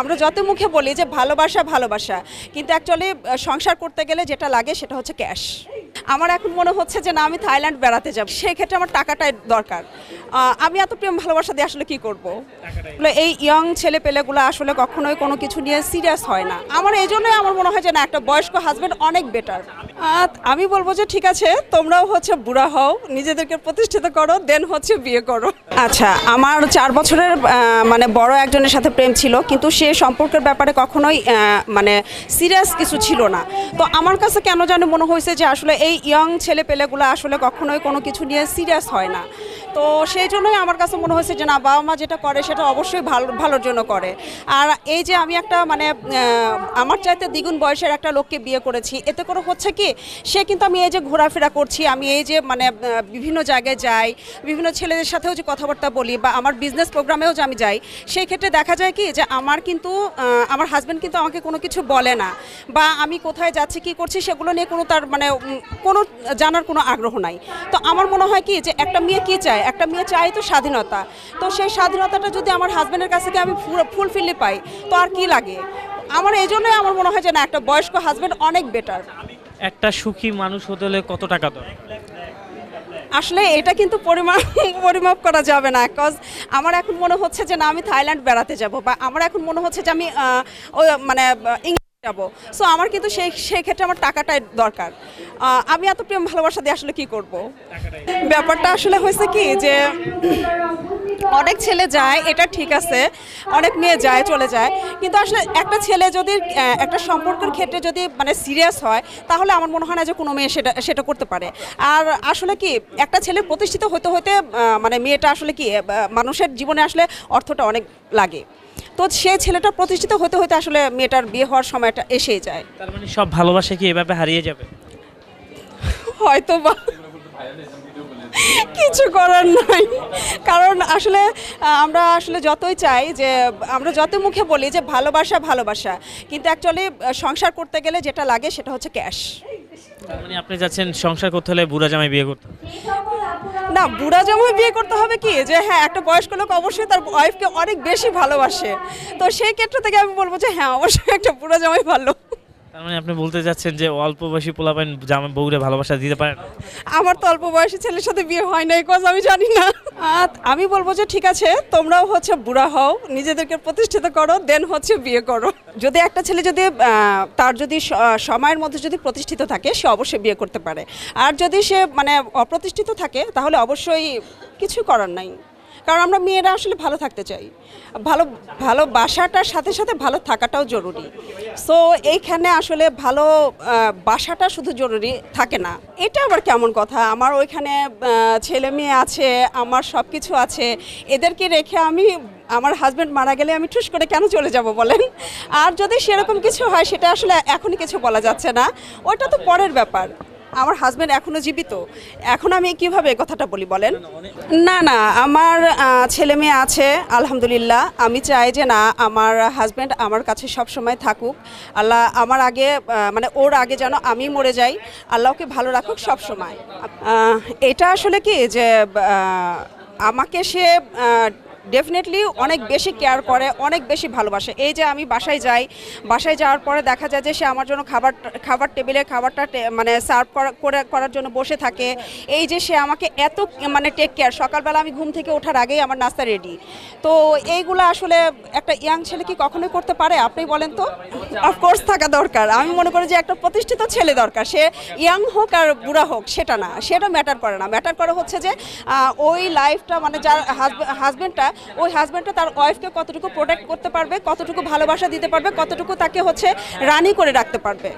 আমরা যত মুখে বলি যে ভালোবাসা ভালোবাসা কিন্তু অ্যাকচুয়ালি সংসার করতে গেলে যেটা লাগে সেটা হচ্ছে ক্যাশ আমার এখন মনে হচ্ছে যে না আমি থাইল্যান্ড বেড়াতে যাব। সেই ক্ষেত্রে আমার টাকাটাই দরকার। আমি এত প্রেম ভালোবাসা দিয়ে আসলে কি করব? বলে এই ইয়ং ছেলে পেলেগুলো আসলে কখনোই কোনো কিছু নিয়ে সিরিয়াস হয় না। আমার এই জন্যই আমার মনে হয় যে না একটা বয়স্ক হাজবেন্ড অনেক বেটার আমি বলব যে ঠিক আছে, তোমরাও হচ্ছে বুড়া হও, নিজেদেরকে প্রতিষ্ঠিত করো দেন হচ্ছে বিয়ে করো। আচ্ছা আমার চার বছরের মানে বড় একজনের সাথে প্রেম ছিল, কিন্তু সে সম্পর্কের ব্যাপারে কখনোই মানে সিরিয়াস কিছু ছিল না। তো আমার কাছে কেন জানি মনে হয়েছে যে আসলে এই ইয়ং ছেলে পেলেগুলো আসলে কখনোই কোনো কিছু নিয়ে সিরিয়াস হয় না। তো সেই জন্যই আমার কাছে মনে হয়েছে যে না, বাবা মা যেটা করে সেটা অবশ্যই ভালো, ভালোর জন্য করে। আর এই যে আমি একটা মানে আমার চাইতে দ্বিগুণ বয়সের একটা লোককে বিয়ে করেছি, এতে করে হচ্ছে কি সে কিন্তু আমি এই যে ঘোরাফেরা করছি, আমি এই যে মানে বিভিন্ন জায়গায় যাই, বিভিন্ন ছেলেদের সাথেও যে কথাবার্তা বলি বা আমার বিজনেস প্রোগ্রামেও যে আমি যাই, সেই ক্ষেত্রে দেখা যায় কি যে আমার কিন্তু আমার হাজব্যান্ড কিন্তু আমাকে কোনো কিছু বলে না বা আমি কোথায় যাচ্ছি, কি করছি, সেগুলো নিয়ে কোনো তার মানে কোনো জানার কোনো আগ্রহ নাই। তো আমার মনে হয় কি যে একটা মেয়ে কি চায়? একটা মেয়ে চায় তো স্বাধীনতা। তো সেই স্বাধীনতাটা যদি আমার হাজব্যান্ডের কাছ থেকে আমি ফুলফিলি পাই, তো আর কি লাগে? আমার এই জন্যই আমার মনে হয় যে না, একটা বয়স্ক হাজব্যান্ড অনেক বেটার একটা সুখী মানুষ হতে হলে কত টাকা দরকার? আসলে এটা কিন্তু পরিমাপ পরিমাপ করা যাবে না কজ আমার এখন মনে হচ্ছে যে না, আমি থাইল্যান্ড বেড়াতে যাব বা আমার এখন মনে হচ্ছে যে আমি মানে যাব সো আমার কিন্তু সেই সেই ক্ষেত্রে আমার টাকাটাই দরকার। আমি এত প্রেম, ভালোবাসা দিয়ে আসলে কি করব? ব্যাপারটা আসলে হয়েছে কি যে, অনেক ছেলে যায়, এটা ঠিক আছে, অনেক মেয়ে যায়, চলে যায়। কিন্তু আসলে একটা ছেলে যদি একটা সম্পর্কের ক্ষেত্রে যদি মানে সিরিয়াস হয়, তাহলে আমার মনে হয় না যে কোনো মেয়ে সেটা সেটা করতে পারে। আর আসলে কি, একটা ছেলে প্রতিষ্ঠিত হতে হতে মানে মেয়েটা আসলে কি মানুষের জীবনে আসলে অর্থটা অনেক লাগে। তো সে ছেলেটা প্রতিষ্ঠিত হতে হতে আসলে মেয়েটার বিয়ে হওয়ার সময়টা এসেই যায়। তার মানে সব ভালোবাসা কি এভাবে হারিয়ে যাবে? হয়তো বা কিছু করার নাই। কারণ আসলে আমরা আসলে যতই চাই যে আমরা যত মুখে বলি যে ভালোবাসা ভালোবাসা কিন্তু অ্যাকচুয়ালি সংসার করতে গেলে যেটা লাগে সেটা হচ্ছে ক্যাশ মানে আপনি যাচ্ছেন সংসার করতে হলে বুড়া জামাই বিয়ে করতে। না, বুড়া জামাই বিয়ে করতে হবে কি? যে হ্যাঁ একটা বয়স্ক লোক অবশ্যই তার ওয়াইফকে অনেক বেশি ভালোবাসে। তো সেই ক্ষেত্র থেকে আমি বলব যে হ্যাঁ অবশ্যই একটা বুড়া জামাই ভালো। তার মানে আপনি বলতে যাচ্ছেন যে অল্প বয়সী পোলাপান জামাই বউরে ভালোবাসা দিতে পারেন আমার তো অল্প বয়সী ছেলের সাথে বিয়ে হয় নাই কজ আমি জানি না। আর আমি বলব যে ঠিক আছে তোমরাও হচ্ছে বুড়া হও নিজেদেরকে প্রতিষ্ঠিত করো দেন হচ্ছে বিয়ে করো। যদি একটা ছেলে যদি আহ, তার যদি স- সময়ের মধ্যে যদি প্রতিষ্ঠিত থাকে সে অবশ্যই বিয়ে করতে পারে। আর যদি সে মানে অপ্রতিষ্ঠিত থাকে তাহলে অবশ্যই কিছু করার নাই। কারণ আমরা মেয়েরা আসলে ভালো থাকতে চাই। ভালো ভালোবাসাটার সাথে সাথে ভালো থাকাটাও জরুরি। সো এইখানে আসলে ভালো বাসাটা শুধু জরুরি থাকে না। এটা আবার কেমন কথা? আমার ওইখানে ছেলে মেয়ে আছে, আমার সব কিছু আছে। এদেরকে রেখে আমি, আমার হাজব্যান্ড মারা গেলে আমি ঠুস করে কেন চলে যাব বলেন? আর যদি সেরকম কিছু হয়, সেটা আসলে এখনই কিছু বলা যাচ্ছে না। ওটা তো পরের ব্যাপার। আমার হাজব্যান্ড এখনও জীবিত। এখন আমি কীভাবে কথাটা বলি বলেন? না না, আমার ছেলে মেয়ে আছে, আলহামদুলিল্লাহ। আমি চাই যে না, আমার হাজব্যান্ড আমার কাছে সব সময় থাকুক। আল্লাহ আমার আগে মানে ওর আগে যেন আমি মরে যাই। আল্লাহকে ভালো রাখুক সব সময় এটা আসলে কি যে আমাকে সে ডেফিনেটলি অনেক বেশি কেয়ার করে, অনেক বেশি ভালোবাসে। এই যে আমি বাসায় যাই, বাসায় যাওয়ার পরে দেখা যায় যে সে আমার জন্য খাবার খাবার টেবিলে খাবারটা মানে সার্ভ করে করার জন্য বসে থাকে। এই যে সে আমাকে এত মানে টেক কেয়ার সকালবেলা আমি ঘুম থেকে ওঠার আগেই আমার নাস্তা রেডি তো এইগুলো আসলে একটা ইয়াং ছেলে কি কখনোই করতে পারে? আপনি বলেন তো। অফকোর্স থাকা দরকার। আমি মনে করি যে একটা প্রতিষ্ঠিত ছেলে দরকার। সে ইয়াং হোক আর বুড়া হোক, সেটা না। সেটা ম্যাটার করে না। ম্যাটার করে হচ্ছে যে ওই লাইফটা মানে যার হাজব্যান্ডটা ওই হাজব্যান্ডটা তার ওয়াইফকে কতটুকু প্রোটেক্ট করতে পারবে, কতটুকু ভালোবাসা দিতে পারবে, কতটুকু তাকে হচ্ছে রানি করে রাখতে পারবে।